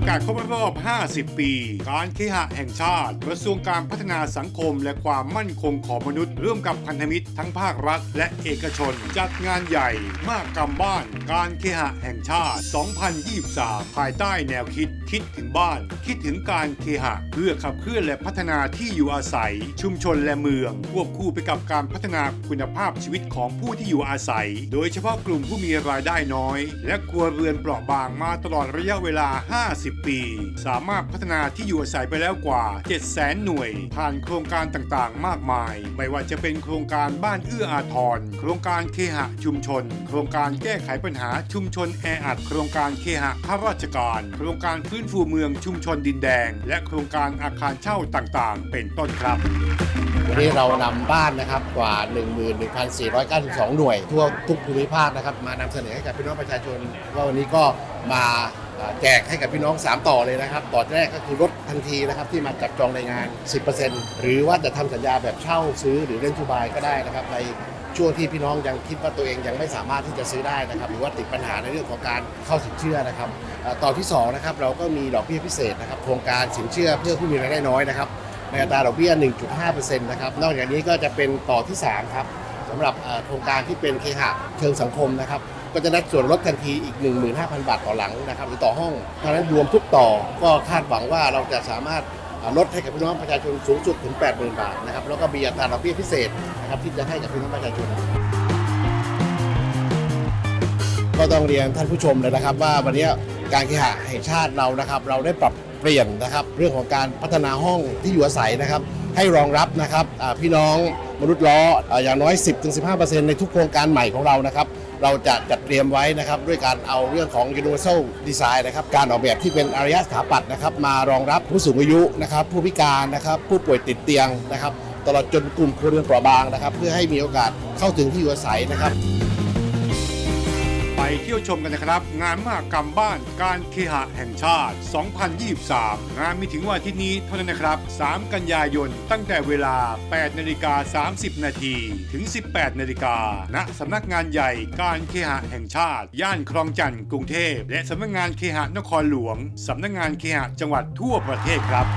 โอกาสครบรอบ 50 ปี การเคหะแห่งชาติ กระทรวงการพัฒนาสังคมและความมั่นคงของมนุษย์ ร่วมกับพันธมิตรทั้งภาครัฐ และเอกชน จัดงานใหญ่ มากกรรมบ้าน การเคหะแห่งชาติ 2023 ภายใต้แนวคิด คิดถึงบ้าน คิดถึงการเคหะ เพื่อขับเคลื่อนและพัฒนาที่อยู่อาศัย ชุมชนและเมือง ควบคู่ไปกับการพัฒนาคุณภาพชีวิตของผู้ที่อยู่อาศัย โดยเฉพาะกลุ่มผู้มีรายได้น้อย และครัวเรือนเปราะบางมาตลอดระยะเวลา 50ปี สามารถพัฒนาที่อยู่อาศัยไปแล้วกว่า 700,000 หน่วย ผ่านโครงการต่างๆ มากมาย ไม่ว่าจะเป็นโครงการบ้านเอื้ออาทร โครงการเคหะชุมชน โครงการแก้ไขปัญหาชุมชนแออัด โครงการเคหะข้าราชการ โครงการฟื้นฟูเมืองชุมชนดินแดง และโครงการอาคารเช่าต่างๆ เป็นต้นครับวันนี้เรานำบ้านนะครับกว่า 11,492 หน่วย ทั่วทุกภูมิภาคนะครับมานำเสนอให้กับพี่น้องประชาชนว่าวันนี้ก็มา แจกให้กับพี่น้อง 3 ต่อเลยนะครับ ต่อแรกก็คือลดทันทีนะครับที่มาจับจองในงาน 10%หรือว่าจะทำสัญญาแบบเช่าซื้อหรือเล่นทูบายก็ได้นะครับในช่วงที่พี่น้องยังคิดว่าตัวเองยังไม่สามารถที่จะซื้อได้นะครับ หรือว่าติดปัญหาในเรื่องของการเข้าสินเชื่อนะครับต่อที่สองนะครับเราก็มีดอกเบี้ยพิเศษนะครับโครงการสินเชื่อเพื่อผู้มีรายได้น้อยนะครับในอัตราดอกเบี้ย 1.5%นะครับนอกจากนี้ก็จะเป็นต่อที่3ครับสำหรับโครงการที่เป็นเคหะเชิงสังคมนะครับ ก็จะได้ส่วนลดทันทีอีก 15,000 บาทต่อหลังนะครับหรือต่อห้องเพราะฉะนั้นรวมทุกต่อก็คาดหวังว่าเราจะสามารถลดให้กับพี่น้องประชาชนสูงสุดถึง 80,000 บาทนะครับแล้วก็มีอัตราดอกเบี้ยพิเศษนะครับที่จะให้กับพี่น้องประชาชน ก็ต้องเรียนท่านผู้ชมเลยนะครับว่าวันนี้การเคหะแห่งชาติเรานะครับ เราได้ปรับ เปลี่ยนนะครับ เรื่องของการพัฒนาห้องที่อยู่อาศัยนะครับ ให้รองรับนะครับพี่น้องมนุษย์ล้ออ่าอย่างน้อย 10-15%ในทุกโครงการใหม่ของเรานะครับ เราจะจัดเตรียมไว้นะครับ ด้วยการเอาเรื่องของ universal design นะครับ การออกแบบที่เป็นอารยสถาปัตย์นะครับ มารองรับผู้สูงอายุนะครับ ผู้พิการนะครับ ผู้ป่วยติดเตียงนะครับ ตลอดจนกลุ่มครัวเรือนเปราะบางนะครับ เพื่อให้มีโอกาสเข้าถึงที่อยู่อาศัยนะครับ เที่ยวชมกันนะครับ งานมหกรรมบ้านการเคหะแห่งชาติ 2023 งานมีถึงวันที่นี้เท่านั้นนะครับ 3 กันยายน ตั้งแต่เวลา 8 นาฬิกา 30 นาทีถึง 18 นาฬิกาณสำนักงานใหญ่การเคหะแห่งชาติ ย่านคลองจันทน์กรุงเทพ และสำนักงานเคหะนครหลวงสำนักงานเคหะจังหวัดทั่วประเทศครับ